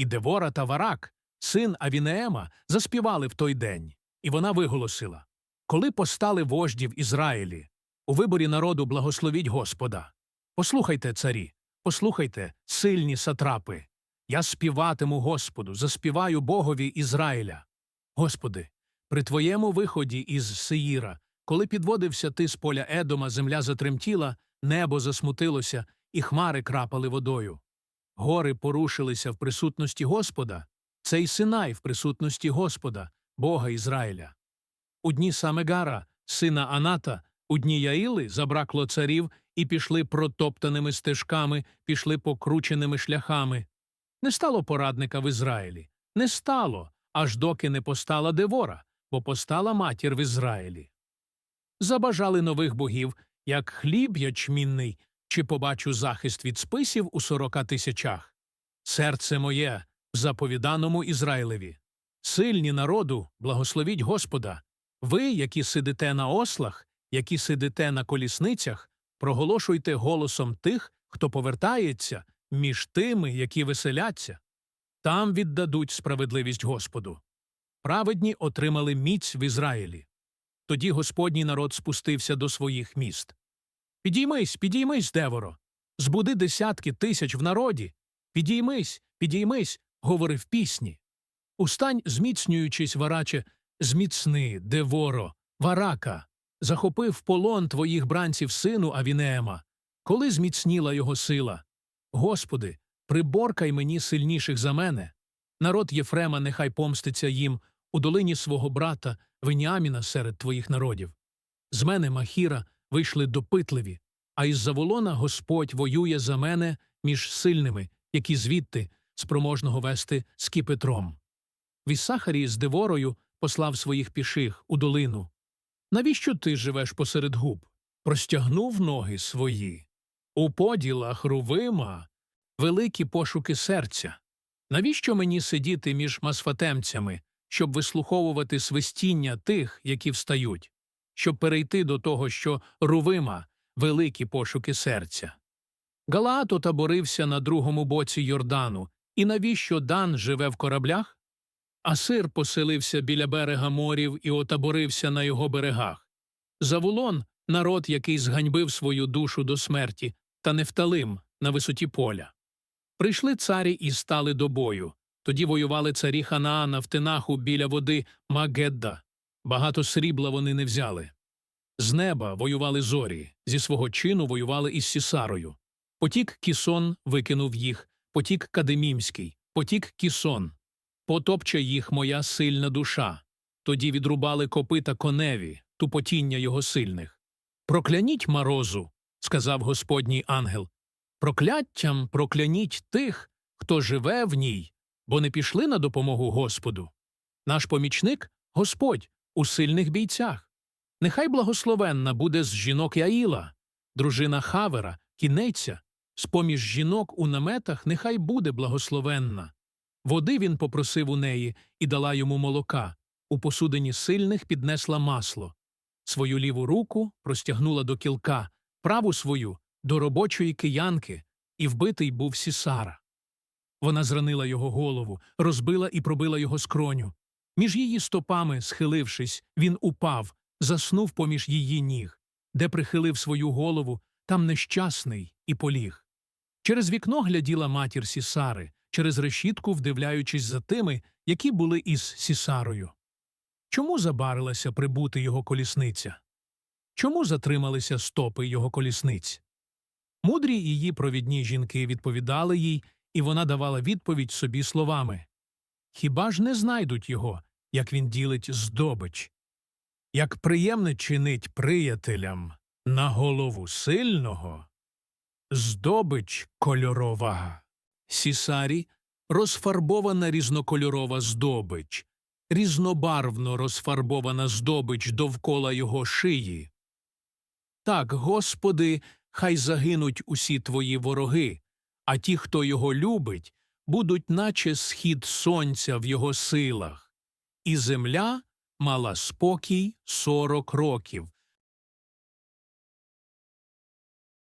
І Девора та Варак, син Авінеема, заспівали в той день, і вона виголосила Коли постали вожді в Ізраїлі, у виборі народу благословіть Господа. Послухайте, царі, послухайте, сильні сатрапи. Я співатиму Господу, заспіваю Богові Ізраїля. Господи, при твоєму виході із Сеїра, коли підводився ти з поля Едома, земля затремтіла, небо засмутилося, і хмари крапали водою. Гори порушилися в присутності Господа, цей Синай в присутності Господа, Бога Ізраїля. У дні Самегара, сина Аната, у дні Яїли забракло царів і пішли протоптаними стежками, пішли покрученими шляхами. Не стало порадника в Ізраїлі, не стало, аж доки не постала Девора, бо постала матір в Ізраїлі. Забажали нових богів, як хліб ячмінний, чи побачу захист від списів у сорока тисячах. Серце моє заповіданому Ізраїлеві. Сильні народу, благословіть Господа. Ви, які сидите на ослах, які сидите на колісницях, проголошуйте голосом тих, хто повертається, між тими, які веселяться. Там віддадуть справедливість Господу. Праведні отримали міць в Ізраїлі. Тоді Господній народ спустився до своїх міст. Підіймись, підіймись, Деворо. Збуди десятки тисяч в народі. Підіймись, підіймись, говорив пісні. Устань, зміцнюючись, вараче, зміцни, Деворо, варака, захопив полон твоїх бранців сину Авінеема. Коли зміцніла його сила? Господи, приборкай мені сильніших за мене. Народ Єфрема нехай помститься їм у долині свого брата Веніаміна серед твоїх народів. З мене, Махіра, вийшли допитливі, а із Заволона Господь воює за мене між сильними, які звідти спроможного вести з Кіпетром. В з Деворою послав своїх піших у долину. Навіщо ти живеш посеред губ? Простягнув ноги свої. У поділах рувима великі пошуки серця. Навіщо мені сидіти між масфатемцями, щоб вислуховувати свистіння тих, які встають, щоб перейти до того, що рувима великі пошуки серця? Галаат отаборився на другому боці Йордану, і навіщо Дан живе в кораблях? Асир поселився біля берега морів і отаборився на його берегах. Завулон – народ, який зганьбив свою душу до смерті, та Нефталим на висоті поля. Прийшли царі і стали до бою. Тоді воювали царі Ханаана в Тинаху біля води Магедда. Багато срібла вони не взяли. З неба воювали зорі, зі свого чину воювали із Сісарою. Потік Кісон викинув їх, потік Кадемімський, потік Кісон. Потопче їх моя сильна душа. Тоді відрубали копита коневі, тупотіння його сильних. Прокляніть морозу, сказав Господній ангел. Прокляттям прокляніть тих, хто живе в ній, бо не пішли на допомогу Господу. Наш помічник Господь у сильних бійцях. Нехай благословенна буде з жінок Яїла, дружина Хавера, кінеця, з поміж жінок у наметах нехай буде благословенна. Води він попросив у неї і дала йому молока. У посудині сильних піднесла масло. Свою ліву руку простягнула до кілка, праву свою до робочої киянки, і вбитий був Сісара. Вона зранила його голову, розбила і пробила його скроню. Між її стопами, схилившись, він упав, заснув поміж її ніг, де прихилив свою голову, там нещасний і поліг. Через вікно гляділа матір Сісари, через решітку вдивляючись за тими, які були із Сісарою. Чому забарилася прибути його колісниця? Чому затрималися стопи його колісниць? Мудрі її провідні жінки відповідали їй, і вона давала відповідь собі словами Хіба ж не знайдуть його, як він ділить здобич? Як приємне чинить приятелям на голову сильного, здобич кольорова. Сісарі розфарбована різнокольорова здобич, різнобарвно розфарбована здобич довкола його шиї. Так, Господи, хай загинуть усі твої вороги, а ті, хто його любить, будуть наче схід сонця в його силах. І земля мала спокій сорок років,